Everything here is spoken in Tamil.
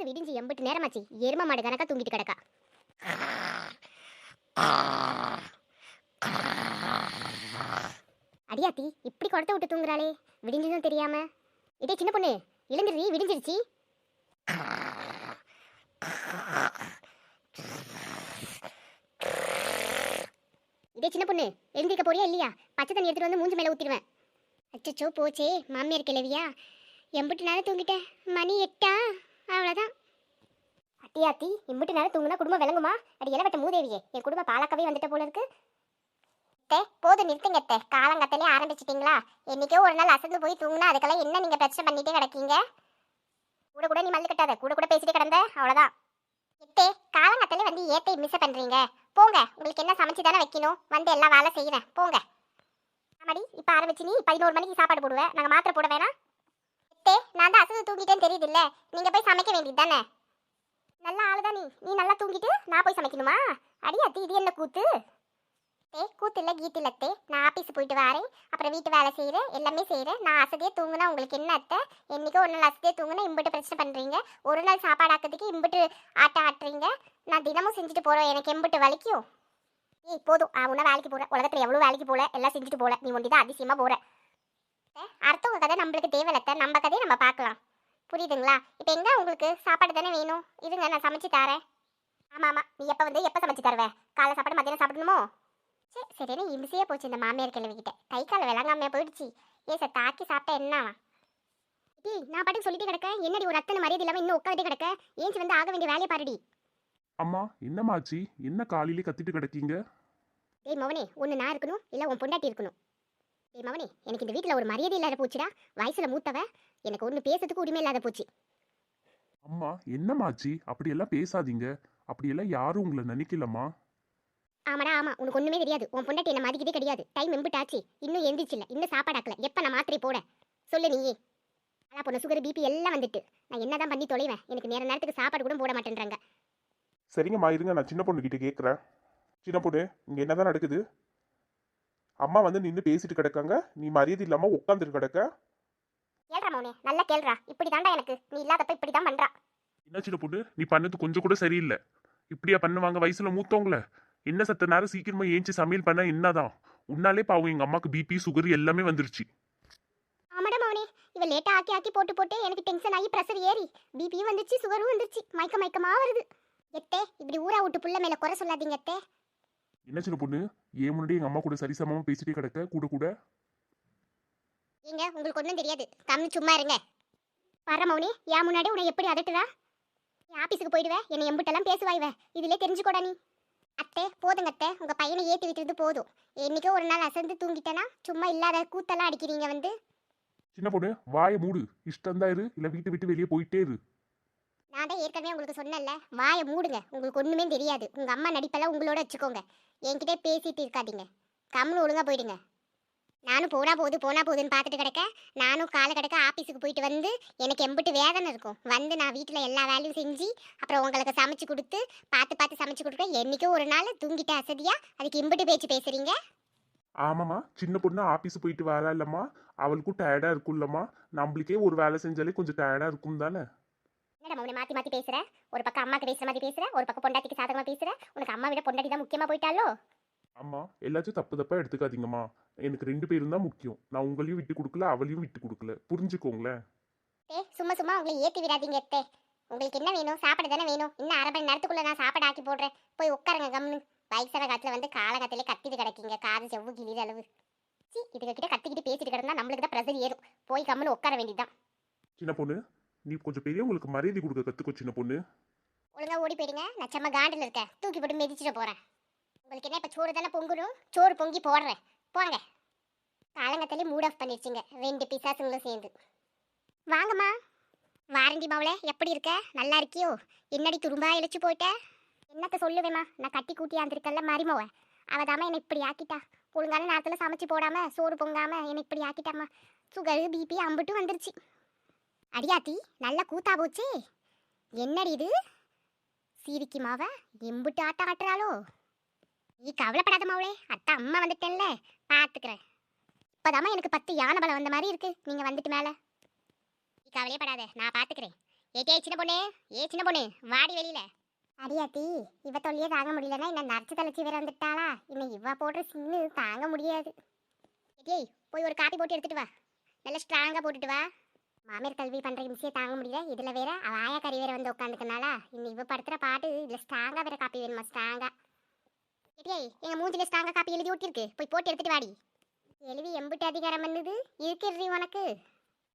பொழுது விடிஞ்சு எம்பிட்டு நேரமாச்சு. எரும மாடு கணக்கா தூங்கிட்டு கிடக்கா. அடியாத்தி இப்படி குடத்த விட்டு தூங்குறாளே. விடிஞ்சதும் தெரியாம. இதே சின்ன பொண்ணு இழந்துடுறி விடிஞ்சிருச்சு. இதே சின்ன பொண்ணு எழுந்திருக்க போறியா இல்லையா? பச்சை தண்ணி எடுத்துட்டு வந்து மூஞ்சி மேல ஊத்திடுவேன். அச்சோ போச்சே மாமியார் கிழவியா எம்பிட்டு நேரம் தூங்கிட்டேன். மணி எட்டா? அவ்வளோதான் அத்தியாத்தி இம்பிட்டு நேரம் தூங்குனா குடும்பம் விளங்குமா? அடி இலவட்ட மூதேவியே என் குடும்பம் பாலக்கவே வந்துட்ட போல இருக்கு. அத்தை, போதும் நிறுத்துங்க அத்தை. காலங்கத்திலே ஆரம்பிச்சிட்டீங்களா? என்னைக்கோ ஒரு நாள் அசந்து போய் தூங்குனா அதுக்கெல்லாம் என்ன நீங்க பிரச்சனை பண்ணிட்டே கிடக்கீங்க? கூட கூட நீ மல்லு கட்டாத. கூட கூட பேசிட்டே கிடந்த அவ்வளோதான் இத்தே காலங்கத்திலே வந்து ஏத்தை மிஸ் பண்றீங்க? போங்க உங்களுக்கு என்ன சமைச்சு தானே வைக்கணும்? வந்து எல்லா வேலை செய்கிறேன் போங்க. ஆமாடி இப்போ ஆரம்பிச்சு நீ பதினோரு மணிக்கு சாப்பாடு போடுவேன் நாங்கள் மாத்திரை போட வேணாம். எத்தே நான் தான் அசந்து தூங்கிட்டேன்னு தெரியுதுல்ல. நீங்கள் நீங்க போய் சமைக்க வேண்டியது தானே நல்ல ஆளுதான் நீ. நீ நல்லா தூங்கிட்டு நான் போய் சமைக்கணுமா? அடி இது என்ன கூத்து? தே கூத்து இல்லை கீத்து இல்லத்தே நான் ஆஃபீஸ் போயிட்டு வரேன். அப்புறம் வீட்டு வேலை செய்கிறேன் எல்லாமே செய்கிறேன் நான் அசதியே தூங்குனா உங்களுக்கு என்ன அத்தை? என்னைக்கோ ஒரு நாள் அசதியே தூங்குனா இம்பிட்டு பிரச்சனை பண்ணுறீங்க ஒரு நாள் சாப்பாடு ஆக்கிறதுக்கு இம்பிட்டு ஆட்டம் ஆட்டுறீங்க. நான் தினமும் செஞ்சுட்டு போகிறோம் எனக்கு எம்பிட்டு வலிக்கும். ஏய் போதும். அவனா வேலைக்கு போகிறேன் உலகத்தில் எவ்வளோ வேலைக்கு போகல எல்லாம் செஞ்சுட்டு போகல நீ ஒண்டி தான் அதிசயமாக போகிற அடுத்தவங்க கதை நம்மளுக்கு தேவையில்லத்த நம்ம கதையை நம்ம பார்க்கலாம். புரியுதுங்களா? இப்போ எங்க உங்களுக்கு சாப்பாடு தானே வேணும்? இருங்க நான் சமைச்சு தரேன். ஆமாம் ஆமாம் நீ எப்போ வந்து எப்போ சமைச்சு தருவ? காலை சாப்பாடு மத்தியானம் சாப்பிடணுமோ? சரி சரின்னு இம்சையாக போச்சு இந்த மாமியார் கிழவிக்கிட்ட கை கால் விளங்காமையா போயிடுச்சு. ஏ சார் தாக்கி சாப்பிட்டா என்ன? டேய் நான் பாட்டுக்கு சொல்லிட்டு கிடக்கேன். என்னடி ஒரு அத்தனை மரியாதை இல்லாமல் இன்னும் உட்காந்துட்டு கிடக்க? ஏஞ்சி வந்து ஆக வேண்டிய வேலையை பாருடி. அம்மா என்னமாச்சி என்ன காலையிலே கத்திட்டு கிடக்கீங்க? டேய் மவனே ஒன்று நான் இருக்கணும் இல்லை உன் பொண்டாட்டி இருக்கணும்? டேய் மவனே எனக்கு இந்த வீட்டில் ஒரு மரியாதை இல்லாத போச்சுடா. வயசில் மூத்தவ எனக்கு ஒன்று பேசுறதுக்கு உரிமை இல்லாத போச்சு. அம்மா என்னமாச்சி அப்படியெல்லாம் பேசாதீங்க. அப்படியெல்லாம் யாரும் உங்களை நினைக்கலம்மா. ஆமாடா ஆமா. உனக்கு ஒண்ணுமே தெரியாது. உன் பொண்டாட்டி என்ன மதிக்கதே கிடையாது. டைம் எம்பிட்டாச்சு. இன்னும் எந்திரிச்சில்ல. இன்னும் சாப்பாடு ஆக்கல. எப்ப நான் மாத்திரை போட? சொல்லு நீயே. அதான் பொண்ணு சுகர் பிபி எல்லாம் வந்துட்டு. நான் என்னதான் பண்ணி தொலைவேன்? எனக்கு நேர நேரத்துக்கு சாப்பாடு கூட போட மாட்டேன்றாங்க. சரிங்கம்மா இருங்க. நான் சின்ன பொண்ணுகிட்ட கேட்குறேன் சின்ன பொண்ணு இங்கே என்னதான் நடக்குது? அம்மா வந்து நின்று பேசிட்டு கிடக்காங்க. நீ மரியாதை இல்லாமல் உட்காந்துட்டு கிடக்க. கேள்றா மௌனே நல்லா கேள்றா. இப்படி தாண்டா எனக்கு. நீ இல்லாதப்ப இப்படி தான் பண்றா. என்ன சின்ன பொண்ணு? நீ பண்ணது கொஞ்சம் கூட சரியில்லை. இப்படியா பண்ணுவாங்க வயசுல மூத்தவங்கள? என்ன சத்த நேரம் சீக்கிரமா ஏஞ்சி சமையல் பண்ண என்னதான்? உன்னாலே பாவம் எங்க அம்மாக்கு பிபி சுகர் எல்லாமே வந்துருச்சு. ஆமாடா மௌனே. இவ லேட்டா ஆக்கி ஆக்கி போட்டு போட்டு எனக்கு டென்ஷன் ஆகி ப்ரெஷர் ஏறி. பிபியும் வந்துச்சு சுகரும் வந்துருச்சு. மயக்க மயக்கமா வருது. எத்தே இப்படி ஊரா விட்டு புள்ள மேல குறை சொல்லாதீங்க எத்தே. என்ன சின்ன பொண்ணு? ஏன் முன்னாடி எங்க அம்மா கூட சரிசமமா பேசிட்டே கிடக்க கூட கூட? ஏங்க உங்களுக்கு ஒன்றும் தெரியாது. கம்மி சும்மா இருங்க. வர மௌனி. என் முன்னாடி உன்னை எப்படி அதட்டுறா? நீ ஆஃபீஸுக்கு போயிடுவேன் என்னை எம்பிட்டெல்லாம் பேசுவாய்வ இதிலே தெரிஞ்சுக்கோடா நீ. அத்தை போதுங்க அத்தை. உங்கள் பையனை ஏற்றி விட்டுறது போதும். என்னைக்கோ ஒரு நாள் அசந்து தூங்கிட்டேன்னா சும்மா இல்லாத கூத்தெல்லாம் அடிக்கிறீங்க வந்து. சின்ன பொண்ணு வாயை மூடு. இஷ்டம் தான் இரு. இல்ல வீட்டை விட்டு வெளியே போயிட்டே இரு. நான் தான் ஏற்கனவே உங்களுக்கு சொன்னேன்ல வாயை மூடுங்க. உங்களுக்கு ஒன்றுமே தெரியாது. உங்கள் அம்மா நடிப்பெல்லாம் உங்களோட வச்சுக்கோங்க. என்கிட்ட பேசிட்டு இருக்காதீங்க. கம்முன்னு ஒழுங்கா போயிடுங்க. நானும் போனா போகுது போனா போகுதுன்னு பார்த்துட்டு கிடக்க. நானும் காலை கிடக்க ஆஃபீஸுக்கு போயிட்டு வந்து எனக்கு எம்பிட்டு வேதனை இருக்கும். வந்து நான் வீட்டில் எல்லா வேலையும் செஞ்சு அப்புறம் உங்களுக்கு சமைச்சு கொடுத்து பார்த்து பார்த்து சமைச்சு கொடுக்க என்றைக்கும் ஒரு நாள் தூங்கிட்ட அசதியா? அதுக்கு இம்பிட்டு பேச்சு பேசுறீங்க? ஆமாம்மா. சின்ன பொண்ணு ஆஃபீஸ் போயிட்டு வரா இல்லம்மா. அவளுக்கும் இருக்கும் இல்லம்மா நம்மளுக்கே ஒரு வேலை செஞ்சாலே கொஞ்சம் டயர்டாக இருக்கும் தானே என்னடா மௌனி மாற்றி மாற்றி பேசுற. ஒரு பக்கம் அம்மாக்கு பேசுற மாதிரி பேசுற. ஒரு பக்கம் பொண்டாட்டிக்கு சாதகமாக பேசுற. உனக்கு அம்மா விட பொண்டாட்டி தான் முக்கியமாக போயிட்டாலோ அம்மா எல்லாத்தையும் தப்பு தப்பா எடுத்துக்காதீங்கம்மா. எனக்கு ரெண்டு பேரும் தான் முக்கியம். நான் உங்களையும் விட்டு கொடுக்கல அவளையும் விட்டு கொடுக்கல. புரிஞ்சுக்கோங்களேன். ஏ சும்மா சும்மா உங்களை ஏற்றி விடாதீங்க எத்தே உங்களுக்கு என்ன வேணும்? சாப்பாடு தானே வேணும்? இன்னும் அரை மணி நேரத்துக்குள்ள நான் சாப்பாடு ஆக்கி போடுறேன். போய் உட்காருங்க கம்னு வயசான காலத்தில் வந்து காலகத்திலே கத்திட்டு கிடக்கீங்க. காது செவ்வு கிளிது அளவு சி இதுகிட்ட கத்திக்கிட்டு பேசிட்டு கிடந்தா நம்மளுக்கு தான் ப்ரெஷர் ஏறும். போய் கம்முன்னு உட்கார வேண்டியதுதான். சின்ன பொண்ணு நீ கொஞ்சம் பெரியவங்களுக்கு மரியாதை கொடுக்க கத்துக்கோ சின்ன பொண்ணு. ஒழுங்கா ஓடி போயிடுங்க. நான் செம்ம காண்டில் இருக்கேன். தூக்கி போட்டு மிதிச்சிட்டு போறேன். உங்களுக்கு என்ன இப்போ சோறு தானே பொங்கணும்? சோறு பொங்கி போடுறேன். போங்க. காலங்கத்திலே மூட் ஆஃப் பண்ணிடுச்சிங்க ரெண்டு பிசாசுங்களும் சேர்ந்து. வாங்கம்மா. வாரண்டி மாவுளே எப்படி இருக்க? நல்லா இருக்கியோ? என்னடி துரும்பா இழைச்சு போயிட்ட? என்னத்த சொல்லுவேம்மா? நான் கட்டி கூட்டி ஆந்திருக்கல்ல மரிமோவ. அவ என்னை இப்படி ஆக்கிட்டா. ஒழுங்கான நேரத்தில் சமைச்சு போடாம சோறு பொங்காம என்னை இப்படி ஆக்கிட்டாம்மா. சுகரு பிபி அம்புட்டு வந்துருச்சு. அடியாத்தி நல்ல கூத்தா போச்சே. என்னடி இது? சீரிக்கு மாவ எம்புட்டு ஆட்டம் ஆட்டுறாளோ நீ கவலைப்படாத மாவளே அத்தா அம்மா வந்துட்டேன்ல பார்த்துக்கிறேன் இப்போதாம்மா எனக்கு பத்து யானை பலம் வந்த மாதிரி இருக்கு நீங்கள் வந்துட்டு மேலே. நீ கவலையே படாத நான் பார்த்துக்கிறேன் ஏட்டியே சின்ன பொண்ணு ஏ சின்ன பொண்ணு வாடி வெளியில. அடியாத்தி இவ தொல்லியே தாங்க முடியலன்னா என்ன நரைச்சு தலைச்சி வேற வந்துட்டாளா? இன்னும் இவ போடுற சின்னு தாங்க முடியாது. ஏய் போய் ஒரு காப்பி போட்டு எடுத்துட்டு வா. நல்லா ஸ்ட்ராங்காக போட்டுட்டு வா. மாமியார் கல்வி பண்ற இம்சையை தாங்க முடியல. இதுல வேற அவ ஆயா கறி வேற வந்து உட்காந்துக்கனால இன்னும் இவ படுத்துற பாட்டு இதுல ஸ்ட்ராங்கா வேற காப்பி வேணுமா? ஸ்ட்ராங்கா ஏய் எங்க மூஞ்சில ஸ்ட்ராங்கா காப்பி எழுதி ஊட்டிருக்கு போய் போட்டு எடுத்துட்டு வாடி. எழுதி எம்பிட்டு அதிகாரம் பண்ணுது. இருக்கிறது உனக்கு.